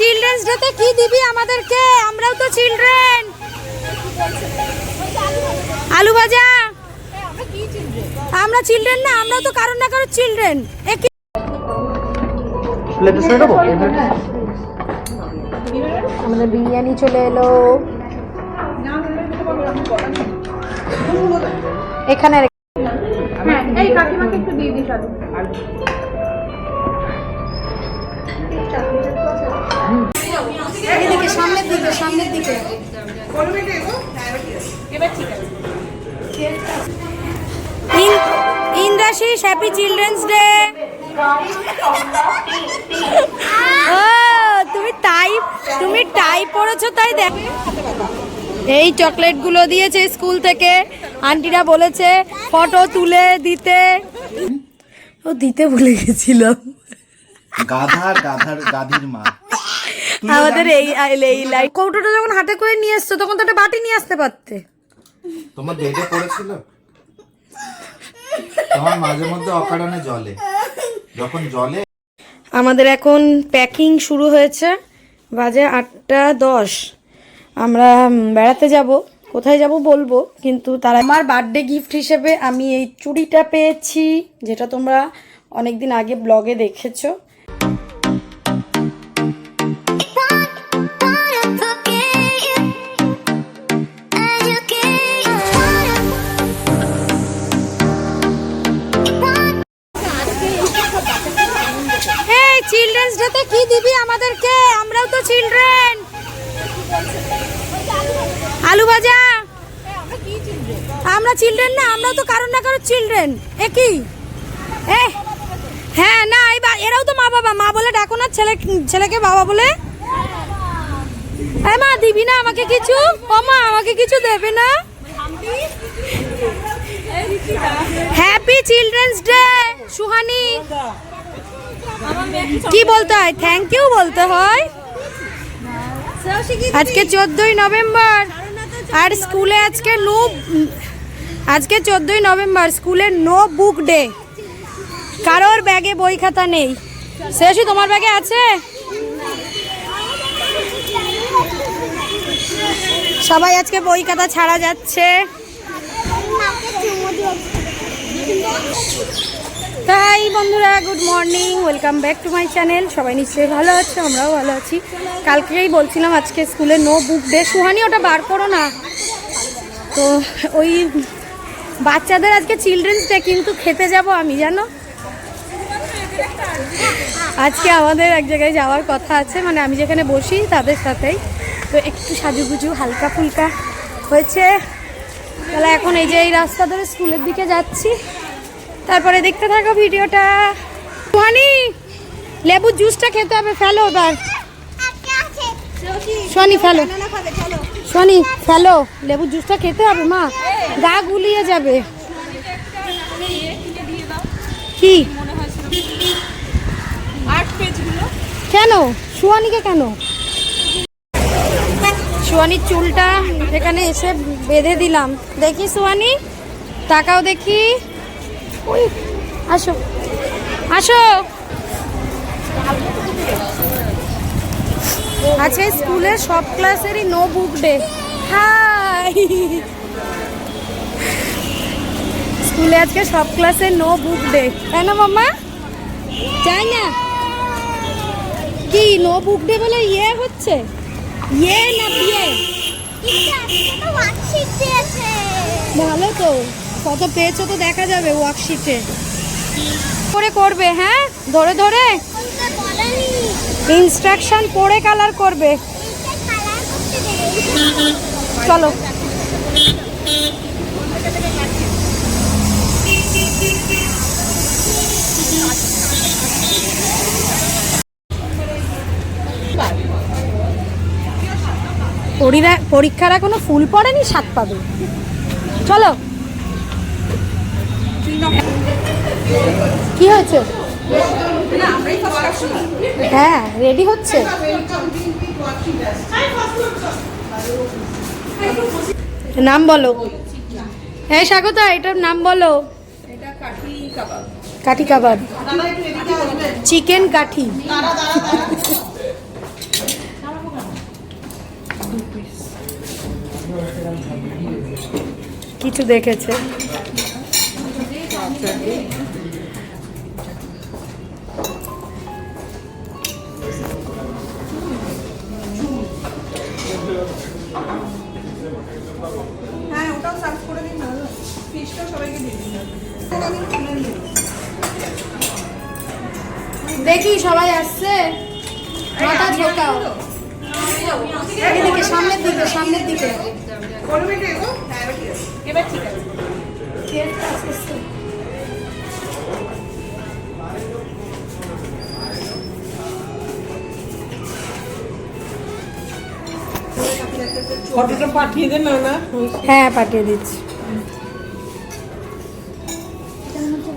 Children's ডেতে কি দিবি আমাদেরকে? আমরাও তো চিলড্রেন আলু ভাজা? আমরা চিলড্রেন না আমরাও তো কারণ না কারও চিলড্রেন আমাদের বিরিয়ানি চলে এলো। এখানে ইন্দ্রাশিস হ্যাপি চিলড্রেন্স ডে। ও তুমি টাই তুমি টাই পড়েছো তাই দেখ। এই চকলেটগুলো দিয়েছে স্কুল থেকে। আন্টিরা বলেছে ফটো তুলে দিতে। ও দিতে ভুলে গেছিলাম। গাধার গাধার গাধির মা। আমাদের এই এই লাই কৌটোটা যখন হাতে করে নিয়ে এসছো তখন তো একটা বাটি নিয়ে আসতে পারতে। তোমার বেডে পড়েছিল? তোমার মাঝে মধ্যে অকারণে জলে। যখন জলে আমাদের এখন প্যাকিং শুরু হয়েছে। বাজে আটটা দশ। আমরা বেড়াতে যাব। কোথায় যাব বলব, কিন্তু তারা আমার বার্থডে গিফট হিসেবে আমি এই চুড়িটা পেয়েছি, যেটা তোমরা অনেক দিন আগে ব্লগে দেখেছ। আলু ভাজা? আমরা চিলড্রেন না আমরা তো কারণ না কারোর চিলড্রেন এ কি? এ হ্যাঁ না এবার এরাও তো মা বাবা মা বলে ডাকো না ছেলে ছেলেকে বাবা বলে। হ্যাঁ মা দিবি না আমাকে কিছু? ও মা আমাকে কিছু দেবে না? Happy children's day Suhani. কি বলতে হয়? থ্যাংক ইউ বলতে হয়। আজকে চোদ্দই নভেম্বর। আর স্কুলে আজকে নো আজকে চোদ্দই নভেম্বর, স্কুলে নো বুক ডে কারোর ব্যাগে বই খাতা নেই। শেষই তোমার ব্যাগে আছে? সবাই আজকে বই খাতা ছাড়া যাচ্ছে। তাই বন্ধুরা good morning welcome back to my channel সবাই নিশ্চয়ই ভালো আছে? আমরাও ভালো আছি। কালকেই বলছিলাম আজকে স্কুলে নো বুক ডে সুহানি, ওটা বার করো না। তো ওই বাচ্চাদের আজকে চিলড্রেন্স ডে কিন্তু খেতে যাব আমি, জানো? আজকে আমাদের এক জায়গায় যাওয়ার কথা আছে মানে আমি যেখানে বসি তাদের সাথেই। তো একটু সাজুগুজু হালকা ফুলকা হয়েছে। তাহলে এখন এই যে এই রাস্তা ধরে স্কুলের দিকে যাচ্ছি। তারপরে দেখতে থাকো ভিডিওটা। সোহানি লেবুর জুসটা খেতে হবে, ফেলো এবার। সোহানি ফেলো। সোহানি ফেলো। লেবুর জুসটা খেতে হবে, মা? গা গুলিয়ে যাবে। কি? কেন? সুয়ানিকে কেন? সুয়ানির চুলটা এখানে এসে বেঁধে দিলাম। দেখি সুয়ানি তাকাও দেখি। ওই আসো। আসো। আজকে স্কুলের সব ক্লাসেরই নো বুক ডে হাই। স্কুলে আজকে সব ক্লাসের নো বুক ডে তাই না মাম্মা? চাই না। কি নো বুক ডে বলে ইয়ে হচ্ছে? ইয়ে না বিয়ে? ভালো তো। কত পেয়েছ তো দেখা যাবে ওয়ার্কশিটে করে করবে হ্যাঁ? ধরে ধরে। ইনস্ট্রাকশন পড়ে কালার করবে। চলো। পরীক্ষার এখনও ফুল পড়েনি, সাত পাবে। চলো। কি হয়েছে? হ্যাঁ রেডি হচ্ছে। নাম বলো। হ্যাঁ স্বাগত, এটার নাম বলো। কাঠি কাবাব। চিকেন কাঠি। কিছু দেখেছে। হ্যাঁ ওটাও সার্ভ করে দিন না ফিশটাও সবাইকে দিয়ে দিন। দেখি সবাই আসছে? মাথা ঝোঁকাও এদিকে সামনের দিকে সামনের দিকে। হ্যাঁ এবার ঠিক আছে। ফটোটা পাঠিয়ে দেন না হ্যাঁ পাঠিয়ে দিচ্ছি।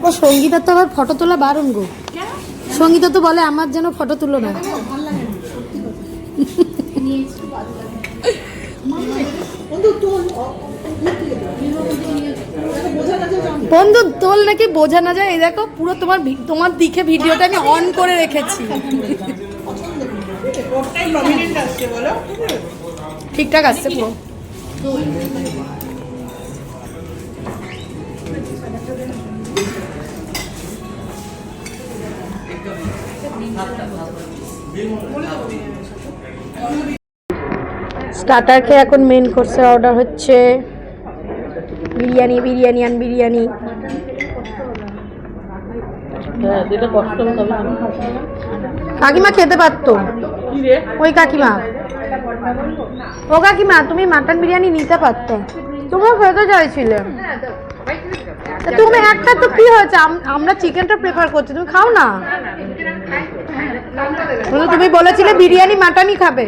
ও সঙ্গীতা তো আবার ফটো তোলা বারণ গো। সঙ্গীতা তো বলে আমার যেন ফটো তুলো না। বন্ধু তোল। নাকি বোঝা না যায়। এই দেখো পুরো তোমার তোমার দিকে ভিডিওটা আমি অন করে রেখেছি। ঠিকঠাক আসছে পুরো। স্টার্টার খেয়ে এখন মেন কোর্সের অর্ডার হচ্ছে বিরিয়ানি বিরিয়ানি আন বিরিয়ানি। কাকিমা খেতে পারতো? ওই কাকিমা। ও কাকিমা তুমি মাটন বিরিয়ানি নিতে পারতো? তুমিও খেতে চাইছিলে। তা তুমি একটা তো কি হয়েছে? আমরা চিকেনটা প্রেফার করছি তুমি খাও না? বলো, তুমি বলেছিলে বিরিয়ানি মাটনই খাবে।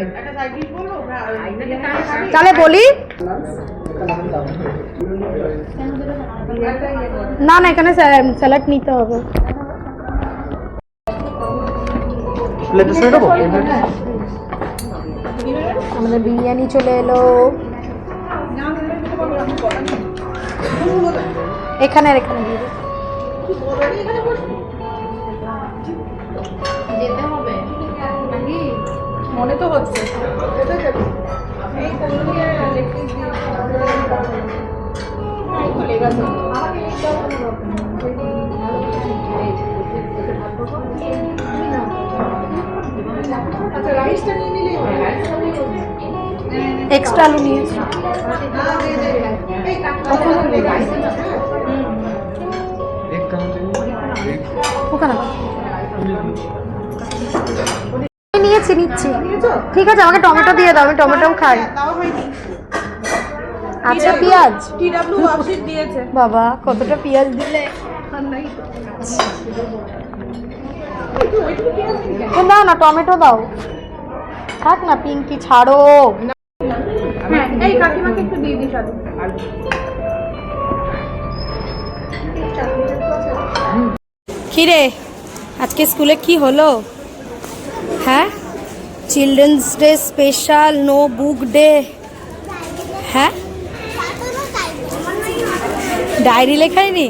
তাহলে বলি। না না এখানে স্যালাড নিতে হবে। আমাদের বিরিয়ানি চলে এলো। এখানে আর এখানে দিয়ে দিই। মনে তো হচ্ছে। রাইসটা নিয়ে নিলেই হবে এক্সট্রা আলু নিয়েছি আমি নিয়েছি নিচ্ছি। ঠিক আছে আমাকে টমেটো দিয়ে দাও আমি টমেটো খাই। আচ্ছা পেঁয়াজ। বাবা কতটা পেঁয়াজ দিলে? ও দাও না টমেটো দাও। থাক না পিঙ্কি ছাড়ো। হ্যাঁ এই কাকিমাকে একটু দিয়ে দিস কিরে আজকে স্কুলে কি হলো? হ্যাঁ? Children's day special no book day. হ্যাঁ? Diary লেখায়নি?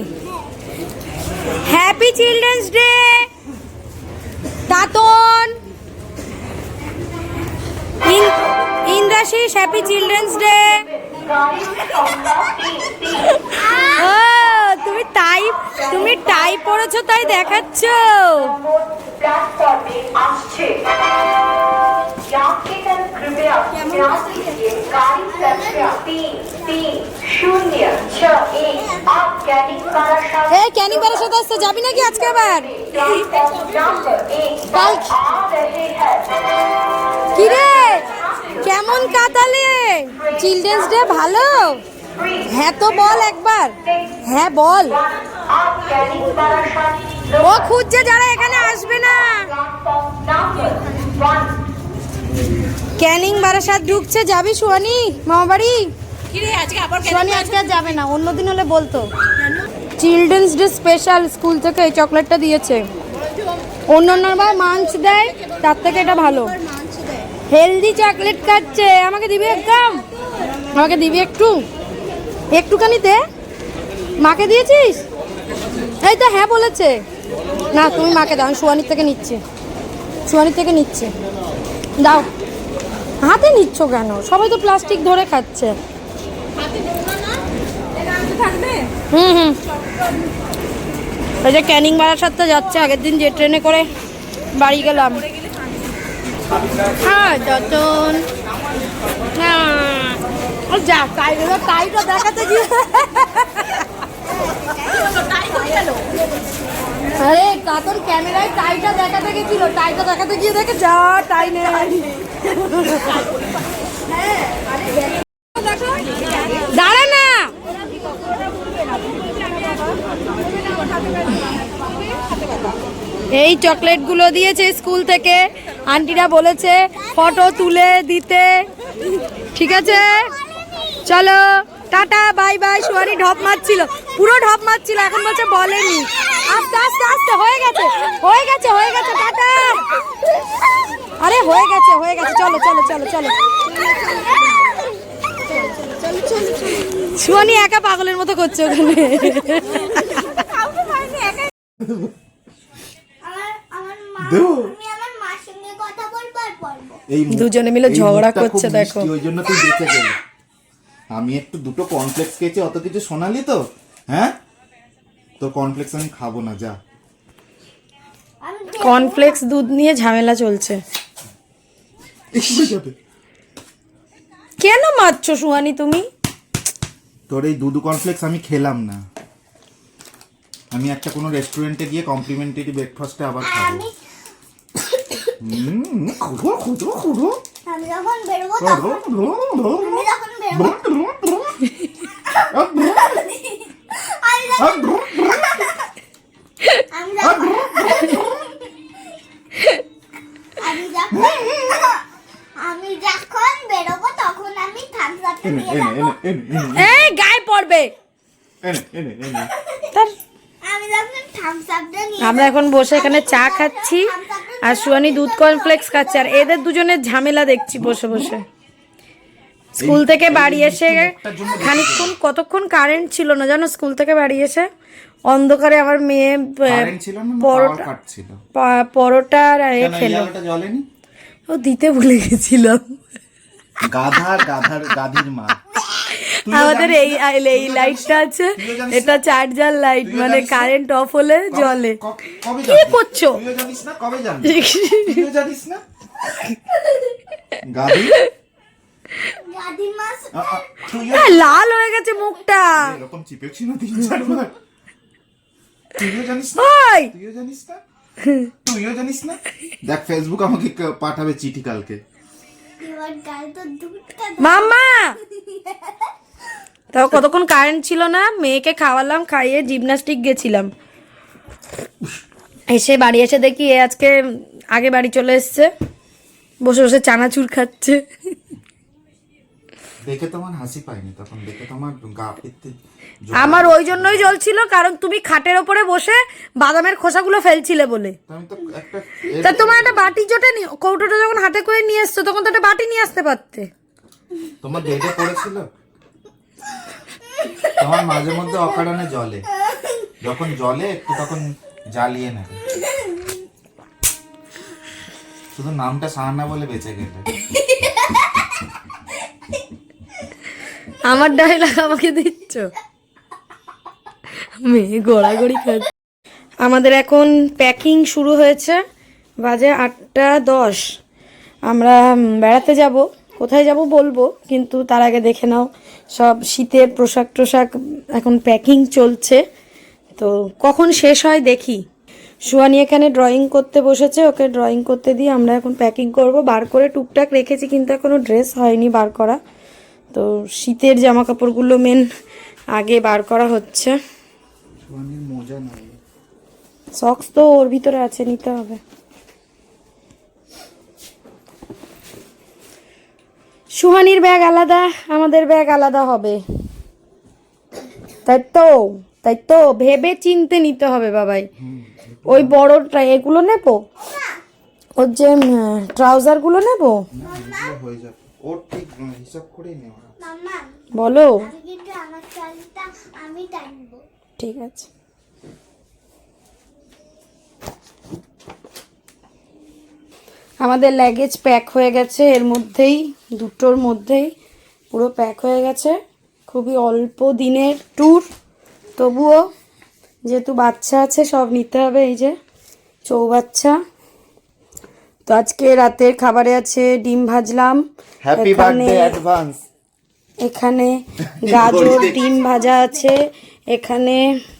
Happy children's day! Tatan Ashis happy children's day তুমি তাই তুমি টাই পড়েছো তাই দেখাচ্ছ। আসতে যাবি নাকি আজকে আবার? কিরে কেমন কাটালে? চিলড্রেন্স ডে ভালো? হ্যাঁ তো বল একবার। হ্যাঁ বল। ও খুঁজছে যারা এখানে আসবে না। ক্যানিং বারাসাত ঢুকছে। যাবি সোয়ানি মামা বাড়ি আজকে আর যাবে না। অন্যদিন হলে বলতো। চিলড্রেন্স ডে স্পেশাল স্কুল থেকে এই চকলেটটা দিয়েছে। অন্য বার মাঞ্চ দেয় তার থেকে এটা ভালো। হেলদি চকলেট খাচ্ছে। আমাকে দিবি একদম? আমাকে দিবি একটু? একটুখানি দে। মাকে দিয়েছিস? এই তো হ্যাঁ বলেছে। না, তুমি মাকে দাও, আমি থেকে নিচ্ছি। সোয়ানির থেকে নিচ্ছে। দাও। হাতে নিচ্ছ কেন? সবাই তো প্লাস্টিক ধরে খাচ্ছে। হুম হুম। ওই যে ক্যানিং বারাসাতটা যাচ্ছে, আগের দিন যে ট্রেনে করে বাড়ি গেলাম। হ্যাঁ যতন। হ্যাঁ। ও যা তাই তাইটা দেখাতে গিয়ে। আরে, কাতন ক্যামেরায় টাইটা দেখাতে গেছিল টাইটা দেখাতে গিয়ে দেখে, যা টাই দাঁড়া না এই চকলেটগুলো দিয়েছে স্কুল থেকে। আন্টিরা বলেছে, ফটো তুলে দিতে। ঠিক আছে? চলো, টাটা, বাই বাই। সোয়ারি ঢপ মারছিল, পুরো ঢপ মারছিল, এখন বলছে বলেনি। আস্তে আস্তে আস্তে, হয়ে গেছে হয়ে গেছে হয়ে গেছে, টাটা। আরে, হয়ে গেছে হয়ে গেছে। চলো চলো চলো চলো। সোয়ানি একা পাগলের মতো করছে ওখানে। দুজনে মিলে এই ঝগড়া করছে দেখো। ওই জন্য তুই বেঁচে গেলি। আমি একটু দুটো কর্নফ্লেক্স খেয়েছি অত কিছু শোনালি তো? হ্যাঁ? তোর কর্নফ্লেক্স আমি খাব না যা। আমি কর্নফ্লেক্স দুধ নিয়ে ঝামেলা চলছে। কেন মারছো সুহানি তুমি? তোর এই দুধ কর্নফ্লেক্স আমি খেলাম না। আমি একটা কোনো রেস্টুরেন্টে গিয়ে কমপ্লিমেন্টারি ব্রেকফাস্টে আবার খাব। এই গায়ে পড়বে আমরা এখন বসে এখানে চা খাচ্ছি। আর সুয়ানি দুধ কর্নফ্লেক্স খাচ্ছে আর এদের দুজনের ঝামেলা দেখছি বসে বসে। স্কুল থেকে বাড়ি এসে খানিকক্ষণ কতক্ষণ কারেন্ট ছিল না জানো? স্কুল থেকে বাড়ি এসে অন্ধকারে আমার মেয়ে পরোটা পরোটা আর এ খেলো। ও দিতে ভুলে গেছিলাম। গাধার গাধার গাধির মা। আমাদের এই? এই লাইটটা আছে এটা চার্জার লাইট মানে কারেন্ট অফ হলে কবে- জ্বলে কি করছ? জানিস না? কবে জানিস না? গাদি মাস আ, আ, তুইও হ্যাঁ, লাল হয়ে গেছে মুখটা। এরকম চিপেছি না তিন চারবার তুইও জানিস না? তুইও জানিস না? তুইও জানিস না? দেখ ফেসবুক আমাকে পাঠাবে চিঠি কালকে। এবার গায়ে তো দুধটা মাম্মা! তাও কতক্ষণ কারেন্ট ছিল না মেয়েকে খাওয়ালাম খাইয়ে জিমনাস্টিক গেছিলাম। এসে বাড়ি এসে দেখি এ আজকে আগে বাড়ি চলে এসছে বসে বসে চানাচুর খাচ্ছে। দেখে তোমার হাসি পায়নি তখন দেখে তোমার গা আমার ওই জন্যই জ্বলছিল কারণ তুমি খাটের ওপরে বসে বাদামের খোসাগুলো ফেলছিলে বলে। তো তোমার একটা বাটি জোটে নি কৌটোটা যখন হাতে করে নিয়ে এসছো তখন তো একটা বাটি নিয়ে আসতে পারতে। তোমার বেডে পড়েছিল? তোমার মাঝে মধ্যে অকারণে জলে যখন জলে একটু তখন জ্বালিয়ে নেবে। শুধু নামটা সাহানা বলে বেঁচে গেলে। আমার ডায়লগ আমাকে দিচ্ছ? মেয়ে গড়াগড়ি খাচ্ছে। আমাদের এখন প্যাকিং শুরু হয়েছে। বাজে আটটা দশ। আমরা বেড়াতে যাব। কোথায় যাব বলব, কিন্তু তার আগে দেখে নাও। সব শীতের পোশাক টোশাক এখন প্যাকিং চলছে। তো কখন শেষ হয় দেখি। সুয়ানি এখানে ড্রয়িং করতে বসেছে ওকে ড্রয়িং করতে দিয়ে আমরা এখন প্যাকিং করব। বার করে টুকটাক রেখেছি কিন্তু এখনও ড্রেস হয়নি বার করা। তো শীতের জামা কাপড়গুলো মেন আগে বার করা হচ্ছে। সক্স তো ওর ভিতরে আছে নিতে হবে। সুহানির ব্যাগ আলাদা আমাদের ব্যাগ আলাদা হবে। তাই তো তাই তো ভেবে চিনতে নিতে হবে বাবাই। ওই বড়টা এগুলো নেব? ওর যে ট্রাউজারগুলো নেব? বলো। ঠিক আছে। আমাদের লাগেজ প্যাক হয়ে গেছে। এর মধ্যেই দুটোর মধ্যেই পুরো প্যাক হয়ে গেছে। খুবই অল্প দিনের ট্যুর তবুও যেহেতু বাচ্চা আছে সব নিতে হবে এই যে চৌবাচ্চা। তো আজকে রাতের খাবারে আছে ডিম ভাজলাম। হ্যাপি এখানে- বার্থডে অ্যাডভান্স এখানে গাজর ডিম ভাজা আছে। এখানে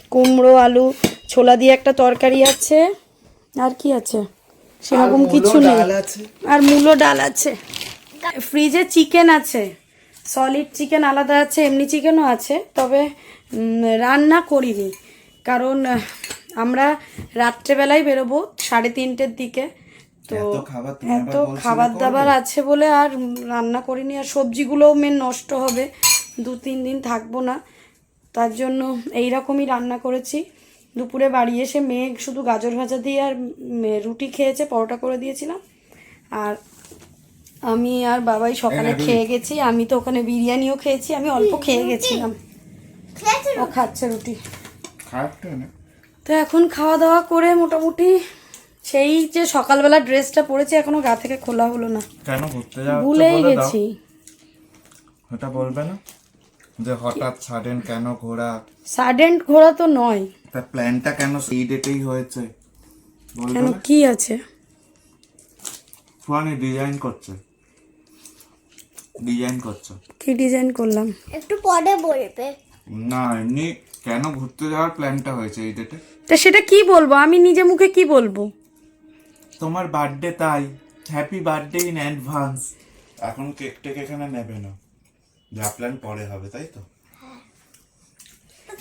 কুমড়ো আলু ছোলা দিয়ে একটা তরকারি আছে। আর কি আছে? সেরকম কিছু নেই। আর মূলো ডাল আছে। ফ্রিজে চিকেন আছে। সলিড চিকেন আলাদা আছে এমনি চিকেনও আছে তবে রান্না করিনি। কারণ আমরা রাত্রেবেলায় বেরোবো সাড়ে তিনটের দিকে। তো এত খাবার? দাবার আছে বলে আর রান্না করিনি আর সবজিগুলোও মেন নষ্ট হবে। দু তিন দিন থাকব না। তার জন্য এই রকমই রান্না করেছি। দুপুরে বাড়ি এসে মেয়ে শুধু গাজর ভাজা দিয়ে আর রুটি খেয়েছে পরোটা করে দিয়েছিলাম। আর আমি আর বাবাই সকালে খেয়ে গেছি। আমি তো ওখানে বিরিয়ানিও খেয়েছি আমি অল্প খেয়ে গেছিলাম। ও খাচ্ছে রুটি। তো এখন খাওয়া দাওয়া করে মোটামুটি সেই যে সকালবেলা ড্রেসটা পরেছি এখনও গা থেকে খোলা হলো না। কেন ঘুরতে যাওয়া ভুলেই গেছি। ওটা বলবে না? যে হঠাৎ সাডেন কেন ঘোরা? সাডেন্ট ঘোরা তো নয়। তা প্ল্যানটা কেন সেই ডেটেই হয়েছে? কেন কি আছে? ফুয়ানি ডিজাইন করছে। ডিজাইন করছ। কি ডিজাইন করলাম? একটু পরে বলবে। না এমনি কেন ঘুরতে যাওয়ার প্ল্যানটা হয়েছে এই ডেটে তা সেটা কি বলব? আমি নিজে মুখে কি বলব? তোমার বার্থডে তাই। হ্যাপি বার্থডে ইন অ্যাডভান্স এখন কেক টেক এখানে নেবে না। যা প্ল্যান পরে হবে তাই তো?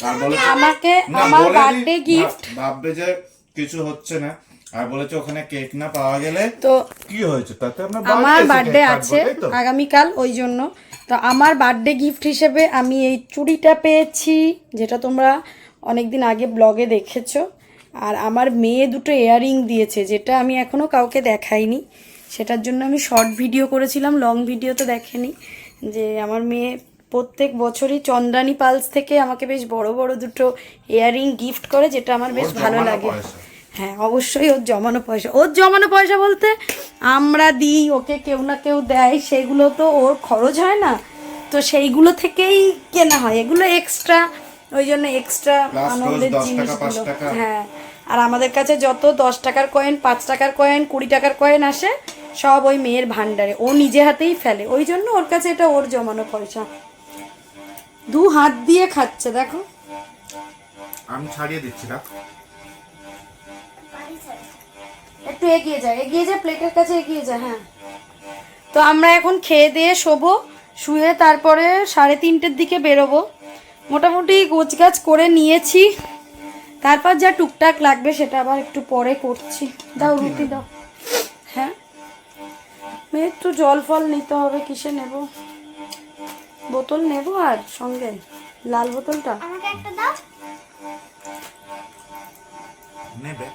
আমাকে আমার বার্থডে গিফট ভাব- ভাববে যে কিছু হচ্ছে না। আর বলেছে ওখানে কেক না পাওয়া গেলে তো কি হয়েছে? তাতে আমরা আমার বার্থডে আছে? আগামীকাল ওই জন্য। তো আমার বার্থডে গিফট হিসেবে আমি এই চুড়িটা পেয়েছি যেটা তোমরা অনেক দিন আগে ব্লগে দেখেছ। আর আমার মেয়ে দুটো ইয়াররিং দিয়েছে যেটা আমি এখনও কাউকে দেখাইনি। সেটার জন্য আমি শর্ট ভিডিও করেছিলাম লং ভিডিও তো দেখেনি। যে আমার মেয়ে প্রত্যেক বছরই চন্দ্রানী পালস থেকে আমাকে বেশ বড় বড় দুটো ইয়াররিং গিফট করে যেটা আমার বেশ ভালো লাগে। হ্যাঁ অবশ্যই ওর জমানো পয়সা। ওর জমানো পয়সা বলতে আমরা দিই ওকে কেউ না কেউ দেয় সেগুলো তো ওর খরচ হয় না। তো সেইগুলো থেকেই কেনা হয়। এগুলো এক্সট্রা ওই জন্য এক্সট্রা আনন্দের 10 জিনিসগুলো। হ্যাঁ আর আমাদের কাছে যত দশ টাকার কয়েন পাঁচ টাকার কয়েন কুড়ি টাকার কয়েন আসে সব ওই মেয়ের ভান্ডারে ও নিজে হাতেই ফেলে। ওই জন্য ওর কাছে এটা ওর জমানো পয়সা। দু হাত দিয়ে খাচ্ছে দেখো। আমি ছাড়িয়ে দিচ্ছি না একটু এগিয়ে যা এগিয়ে যা প্লেটের কাছে এগিয়ে যা হ্যাঁ। তো আমরা এখন খেয়ে দিয়ে শোবো শুয়ে তারপরে সাড়ে তিনটের দিকে বেরোবো। মোটামুটি গোছগাছ করে নিয়েছি। তারপর যা টুকটাক লাগবে সেটা আবার একটু পরে করছি। দাও রুটি দাও। হ্যাঁ। মেয়ে একটু জল ফল নিতে হবে কিসে নেব? বোতল নেব আর সঙ্গে লাল বোতলটা। আমাকে একটা দাও। নেবে।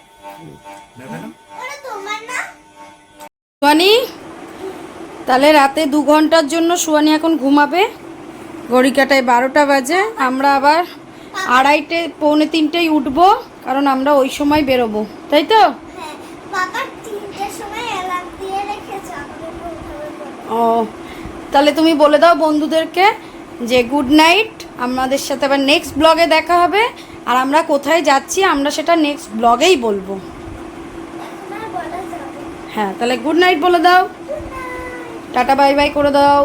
নেবে না? ওটা তোমার না। সুয়ানি তাহলে রাতে দু ঘণ্টার জন্য সুয়ানি এখন ঘুমাবে। ঘড়ি কাটায় বারোটা বাজে। আমরা আবার আড়াইটে পৌনে তিনটেই উঠবো কারণ আমরা ওই সময় বেরোবো। তাই তো? হ্যাঁ বাবা তিনটের সময় অ্যালার্ম দিয়ে রেখেছে আমাকে বলতে হবে ও তাহলে তুমি বলে দাও বন্ধুদেরকে যে গুড নাইট আমাদের সাথে আবার নেক্সট ব্লগে দেখা হবে। আর আমরা কোথায় যাচ্ছি আমরা সেটা নেক্সট ব্লগেই বলব। হ্যাঁ তাহলে গুড নাইট বলে দাও। টাটা বাই বাই করে দাও।